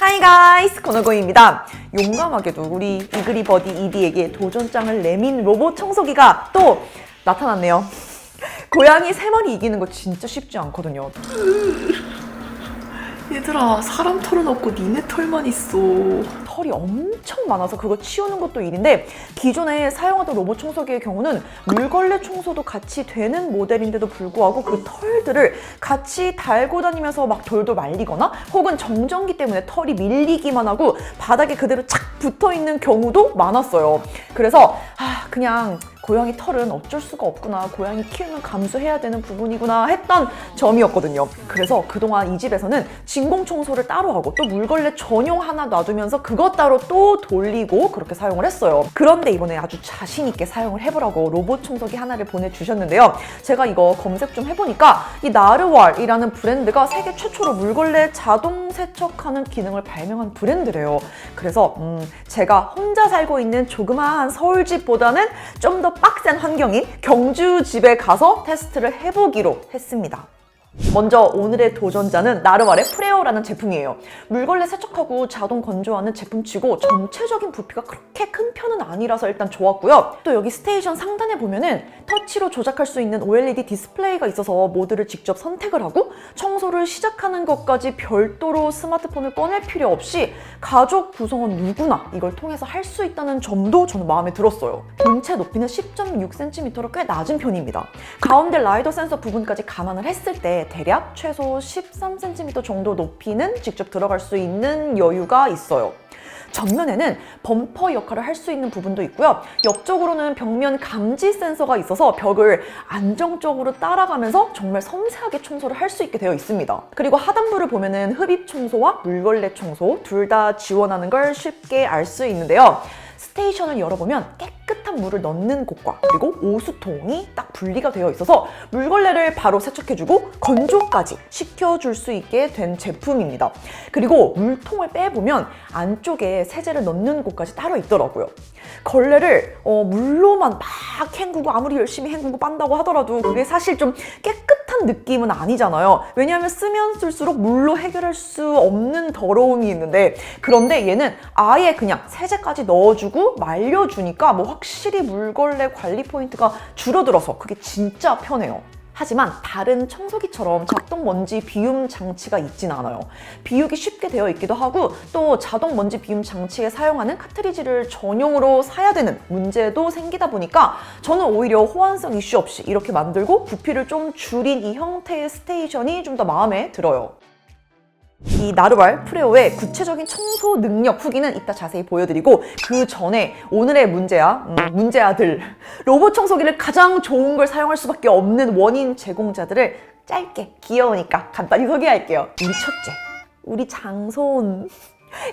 하이 가이스 코너고입니다. 용감하게도 우리 이그리 버디 이디에게 도전장을 내민 로봇 청소기가 또 나타났네요. 고양이 세 마리 이기는 거 진짜 쉽지 않거든요. 얘들아 사람 털은 없고 니네 털만 있어 털이 엄청 많아서 그거 치우는 것도 일인데 기존에 사용하던 로봇 청소기의 경우는 물걸레 청소도 같이 되는 모델인데도 불구하고 그 털들을 같이 달고 다니면서 막 돌돌 말리거나 혹은 정전기 때문에 털이 밀리기만 하고 바닥에 그대로 착 붙어 있는 경우도 많았어요. 그래서 아 그냥 고양이 털은 어쩔 수가 없구나. 고양이 키우면 감수해야 되는 부분이구나 했던 점이었거든요. 그래서 그동안 이 집에서는 진공 청소를 따로 하고 또 물걸레 전용 하나 놔두면서 그것 따로 또 돌리고 그렇게 사용을 했어요. 그런데 이번에 아주 자신 있게 사용을 해보라고 로봇 청소기 하나를 보내주셨는데요. 제가 이거 검색 좀 해보니까 이 나르왈이라는 브랜드가 세계 최초로 물걸레 자동 세척하는 기능을 발명한 브랜드래요. 그래서 음, 제가 혼자 살고 있는 조그마한 서울집보다는 좀 더 빡센 환경인 경주 집에 가서 테스트를 해보기로 했습니다. 먼저 오늘의 도전자는 나르왈의 프레오라는 제품이에요. 물걸레 세척하고 자동 건조하는 제품치고 전체적인 부피가 그렇게 큰 편은 아니라서 일단 좋았고요. 또 여기 스테이션 상단에 보면은 터치로 조작할 수 있는 OLED 디스플레이가 있어서 모드를 직접 선택을 하고 청소를 시작하는 것까지 별도로 스마트폰을 꺼낼 필요 없이 가족 구성원 누구나 이걸 통해서 할 수 있다는 점도 저는 마음에 들었어요. 본체 높이는 10.6cm로 꽤 낮은 편입니다. 가운데 라이더 센서 부분까지 감안을 했을 때 대략 최소 13cm 정도 높이는 직접 들어갈 수 있는 여유가 있어요. 전면에는 범퍼 역할을 할 수 있는 부분도 있고요. 옆쪽으로는 벽면 감지 센서가 있어서 벽을 안정적으로 따라가면서 정말 섬세하게 청소를 할 수 있게 되어 있습니다. 그리고 하단부를 보면은 흡입 청소와 물걸레 청소 둘 다 지원하는 걸 쉽게 알 수 있는데요. 스테이션을 열어보면 깨끗 한 물을 넣는 곳과 그리고 오수통이 딱 분리가 되어 있어서 물걸레를 바로 세척해주고 건조까지 시켜줄 수 있게 된 제품입니다. 그리고 물통을 빼보면 안쪽에 세제를 넣는 곳까지 따로 있더라고요. 걸레를 어, 물로만 막 헹구고 아무리 열심히 헹구고 빤다고 하더라도 그게 사실 좀 깨끗 한 느낌은 아니잖아요. 왜냐하면 쓰면 쓸수록 물로 해결할 수 없는 더러움이 있는데 그런데 얘는 아예 그냥 세제까지 넣어주고 말려주니까 뭐 확실히 물걸레 관리 포인트가 줄어들어서 그게 진짜 편해요. 하지만 다른 청소기처럼 작동 먼지 비움 장치가 있진 않아요. 비우기 쉽게 되어 있기도 하고 또 자동 먼지 비움 장치에 사용하는 카트리지를 전용으로 사야 되는 문제도 생기다 보니까 저는 오히려 호환성 이슈 없이 이렇게 만들고 부피를 좀 줄인 이 형태의 스테이션이 좀 더 마음에 들어요. 이 나르왈 프레오의 구체적인 청소 능력 후기는 이따 자세히 보여드리고 그 전에 오늘의 문제야 음, 문제 아들. 로봇 청소기를 가장 좋은 걸 사용할 수밖에 없는 원인 제공자들을 짧게 귀여우니까 간단히 소개할게요. 우리 첫째 우리 장손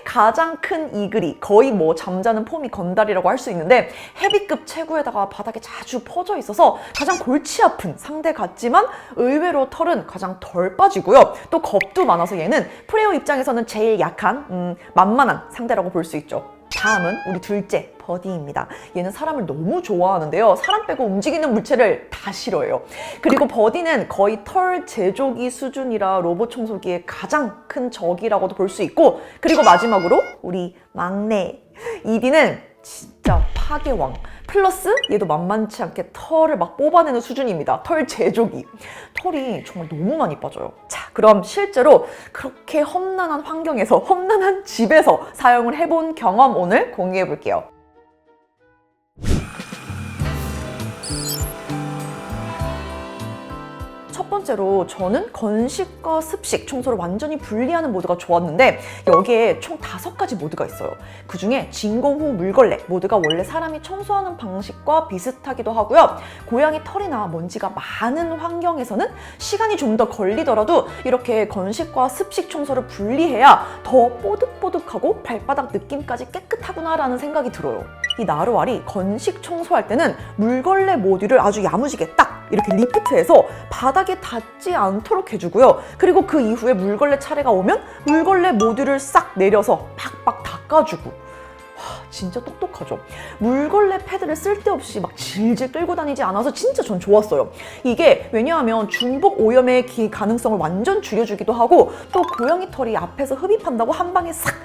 가장 큰 이글이 거의 뭐 잠자는 폼이 건달이라고 할 수 있는데 헤비급 체구에다가 바닥에 자주 퍼져 있어서 가장 골치 아픈 상대 같지만 의외로 털은 가장 덜 빠지고요. 또 겁도 많아서 얘는 프레오 입장에서는 제일 약한 음, 만만한 상대라고 볼 수 있죠. 다음은 우리 둘째 버디입니다. 얘는 사람을 너무 좋아하는데요. 사람 빼고 움직이는 물체를 다 싫어해요. 그리고 버디는 거의 털 제조기 수준이라 로봇 청소기의 가장 큰 적이라고도 볼 수 있고 그리고 마지막으로 우리 막내 이디는 진짜 파괴왕. 플러스 얘도 만만치 않게 털을 막 뽑아내는 수준입니다. 털 제조기. 털이 정말 너무 많이 빠져요. 자, 그럼 실제로 그렇게 험난한 환경에서 험난한 집에서 사용을 해본 경험 오늘 공유해 볼게요. 첫 번째로 저는 건식과 습식 청소를 완전히 분리하는 모드가 좋았는데 여기에 총 다섯 가지 모드가 있어요. 그 중에 진공 후 물걸레 모드가 원래 사람이 청소하는 방식과 비슷하기도 하고요. 고양이 털이나 먼지가 많은 환경에서는 시간이 좀 더 걸리더라도 이렇게 건식과 습식 청소를 분리해야 더 뽀득뽀득하고 발바닥 느낌까지 깨끗하구나라는 생각이 들어요. 이 나르왈이 건식 청소할 때는 물걸레 모듈을 아주 야무지게 딱 이렇게 리프트해서 바닥에 닿지 않도록 해주고요. 그리고 그 이후에 물걸레 차례가 오면 물걸레 모듈을 싹 내려서 팍팍 닦아주고. 와, 진짜 똑똑하죠. 물걸레 패드를 쓸데없이 막 질질 끌고 다니지 않아서 진짜 전 좋았어요. 이게 왜냐하면 중복 오염의 기- 가능성을 완전 줄여주기도 하고 또 고양이 털이 앞에서 흡입한다고 한 방에 싹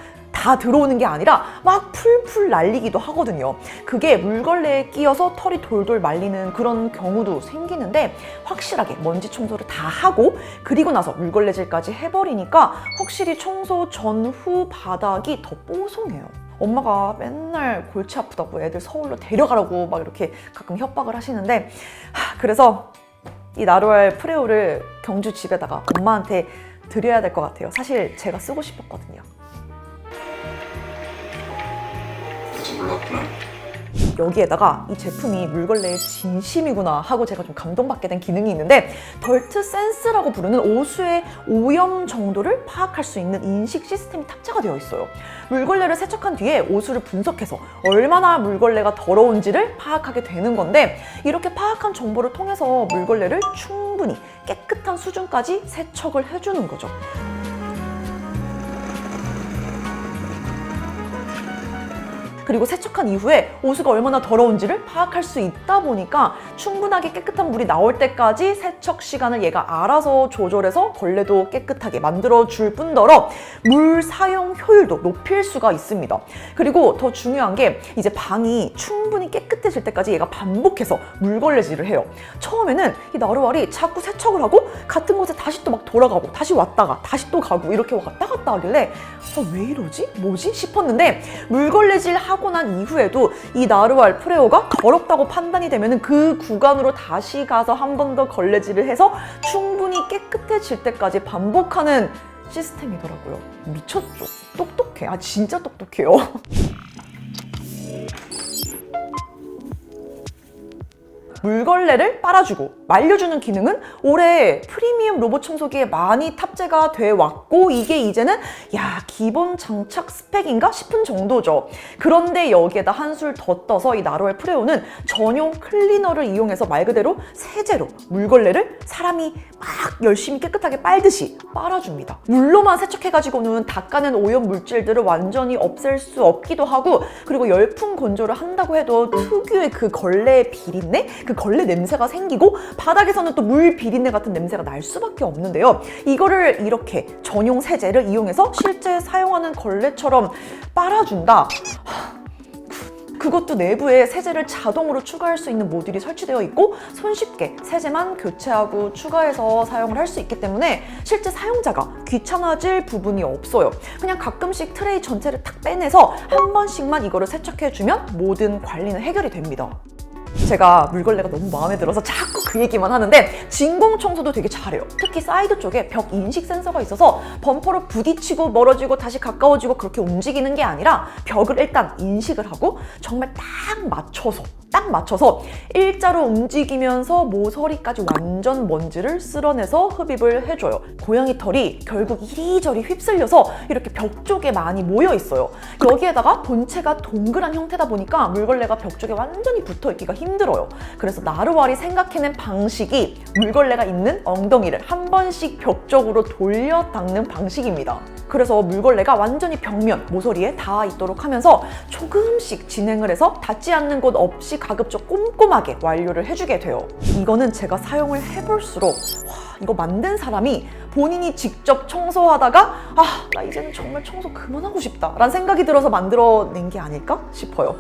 다 들어오는 게 아니라 막 풀풀 날리기도 하거든요. 그게 물걸레에 끼어서 털이 돌돌 말리는 그런 경우도 생기는데 확실하게 먼지 청소를 다 하고 그리고 나서 물걸레질까지 해버리니까 확실히 청소 전후 바닥이 더 뽀송해요. 엄마가 맨날 골치 아프다고 애들 서울로 데려가라고 막 이렇게 가끔 협박을 하시는데 하, 그래서 이 나루알 프레오를 경주 집에다가 엄마한테 드려야 될 것 같아요. 사실 제가 쓰고 싶었거든요. 아직 몰랐구나. 여기에다가 이 제품이 물걸레의 진심이구나 하고 제가 좀 감동받게 된 기능이 있는데 덜트 센스라고 부르는 오수의 오염 정도를 파악할 수 있는 인식 시스템이 탑재가 되어 있어요. 물걸레를 세척한 뒤에 오수를 분석해서 얼마나 물걸레가 더러운지를 파악하게 되는 건데 이렇게 파악한 정보를 통해서 물걸레를 충분히 깨끗한 수준까지 세척을 해주는 거죠. 그리고 세척한 이후에 오수가 얼마나 더러운지를 파악할 수 있다 보니까 충분하게 깨끗한 물이 나올 때까지 세척 시간을 얘가 알아서 조절해서 걸레도 깨끗하게 만들어 줄 뿐더러 물 사용 효율도 높일 수가 있습니다. 그리고 더 중요한 게 이제 방이 충분히 깨끗해질 때까지 얘가 반복해서 물걸레질을 해요. 처음에는 이 나루알이 자꾸 세척을 하고 같은 곳에 다시 또 막 돌아가고 다시 왔다가 다시 또 가고 이렇게 왔다 갔다 하길래 어, 왜 이러지? 뭐지? 싶었는데 물걸레질 하고 난 이후에도 이 나루알 프레오가 더럽다고 판단이 되면 그 구간으로 다시 가서 한 번 더 걸레질을 해서 충분히 깨끗해질 때까지 반복하는 시스템이더라고요. 미쳤죠? 똑똑해. 아, 진짜 똑똑해요. 물걸레를 빨아주고 말려주는 기능은 올해 프리미엄 로봇 청소기에 많이 탑재가 돼 왔고 이게 이제는 야 기본 장착 스펙인가 싶은 정도죠. 그런데 여기에다 한술 더 떠서 이 나로엘 프레오는 전용 클리너를 이용해서 말 그대로 세제로 물걸레를 사람이 막 열심히 깨끗하게 빨듯이 빨아줍니다. 물로만 세척해가지고는 닦아낸 오염 물질들을 완전히 없앨 수 없기도 하고 그리고 열풍 건조를 한다고 해도 특유의 그 걸레 비린내, 그 걸레 냄새가 생기고 바닥에서는 또 물 비린내 같은 냄새가 날 수밖에 없는데요. 이거를 이렇게 전용 세제를 이용해서 실제 사용하는 걸레처럼 빨아준다. 그것도 내부에 세제를 자동으로 추가할 수 있는 모듈이 설치되어 있고 손쉽게 세제만 교체하고 추가해서 사용을 할 수 있기 때문에 실제 사용자가 귀찮아질 부분이 없어요. 그냥 가끔씩 트레이 전체를 탁 빼내서 한 번씩만 이거를 세척해주면 모든 관리는 해결이 됩니다. 제가 물걸레가 너무 마음에 들어서 자꾸 그 얘기만 하는데 진공 청소도 되게 잘해요. 특히 사이드 쪽에 벽 인식 센서가 있어서 범퍼로 부딪히고 멀어지고 다시 가까워지고 그렇게 움직이는 게 아니라 벽을 일단 인식을 하고 정말 딱 맞춰서 딱 맞춰서 일자로 움직이면서 모서리까지 완전 먼지를 쓸어내서 흡입을 해줘요. 고양이 털이 결국 이리저리 휩쓸려서 이렇게 벽 쪽에 많이 모여 있어요. 여기에다가 본체가 동그란 형태다 보니까 물걸레가 벽 쪽에 완전히 붙어 있기가 힘들어요. 그래서 나르왈이 생각해낸 방식이 물걸레가 있는 엉덩이를 한 번씩 벽 쪽으로 돌려 닦는 방식입니다. 그래서 물걸레가 완전히 벽면, 모서리에 닿아 있도록 하면서 조금씩 진행을 해서 닿지 않는 곳 없이 가급적 꼼꼼하게 완료를 해주게 돼요. 이거는 제가 사용을 해볼수록 와, 이거 만든 사람이 본인이 직접 청소하다가 아, 나 이제는 정말 청소 그만하고 싶다 라는 생각이 들어서 만들어낸 게 아닐까 싶어요.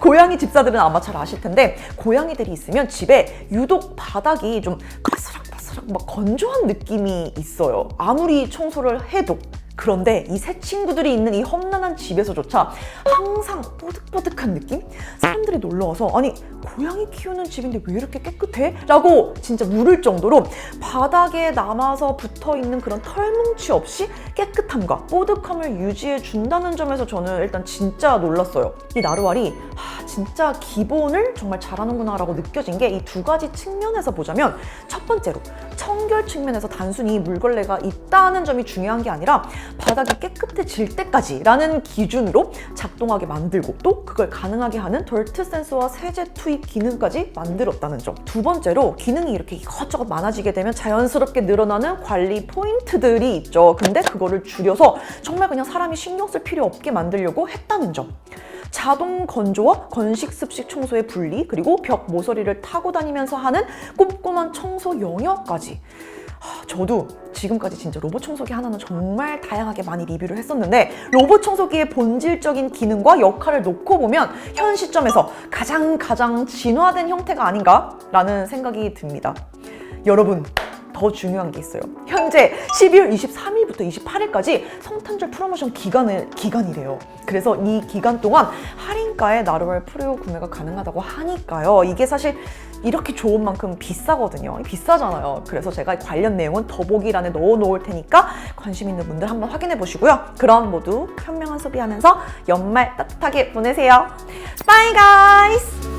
고양이 집사들은 아마 잘 아실 텐데 고양이들이 있으면 집에 유독 바닥이 좀 바스락바스락 막 건조한 느낌이 있어요. 아무리 청소를 해도. 그런데 이 새 친구들이 있는 이 험난한 집에서조차 항상 뽀득뽀득한 느낌? 사람들이 놀러 와서 아니 고양이 키우는 집인데 왜 이렇게 깨끗해? 라고 진짜 물을 정도로 바닥에 남아서 붙어 있는 그런 털뭉치 없이 깨끗함과 뽀득함을 유지해 준다는 점에서 저는 일단 진짜 놀랐어요. 이 나루알이 하, 진짜 기본을 정말 잘하는구나 라고 느껴진 게 이 두 가지 측면에서 보자면 첫 번째로 청결 측면에서 단순히 물걸레가 있다는 점이 중요한 게 아니라 바닥이 깨끗해질 때까지 라는 기준으로 작동하게 만들고 또 그걸 가능하게 하는 덜트 센서와 세제 투입 기능까지 만들었다는 점. 두 번째로 기능이 이렇게 이것저것 많아지게 되면 자연스럽게 늘어나는 관리 포인트들이 있죠. 근데 그거를 줄여서 정말 그냥 사람이 신경 쓸 필요 없게 만들려고 했다는 점. 자동 건조와 건식 습식 청소의 분리, 그리고 벽 모서리를 타고 다니면서 하는 꼼꼼한 청소 영역까지. 하, 저도 지금까지 진짜 로봇 청소기 하나는 정말 다양하게 많이 리뷰를 했었는데 로봇 청소기의 본질적인 기능과 역할을 놓고 보면 현 시점에서 가장 가장 진화된 형태가 아닌가라는 생각이 듭니다. 여러분 더 중요한 게 있어요. 현재 12월 23일부터 28일까지 성탄절 프로모션 기간을, 기간이래요. 그래서 이 기간 동안 할인가에 나루발 프리오 구매가 가능하다고 하니까요. 이게 사실 이렇게 좋은 만큼 비싸거든요. 비싸잖아요. 그래서 제가 관련 내용은 더보기란에 넣어 놓을 테니까 관심 있는 분들 한번 확인해 보시고요. 그럼 모두 현명한 소비하면서 연말 따뜻하게 보내세요. 바이 가이스!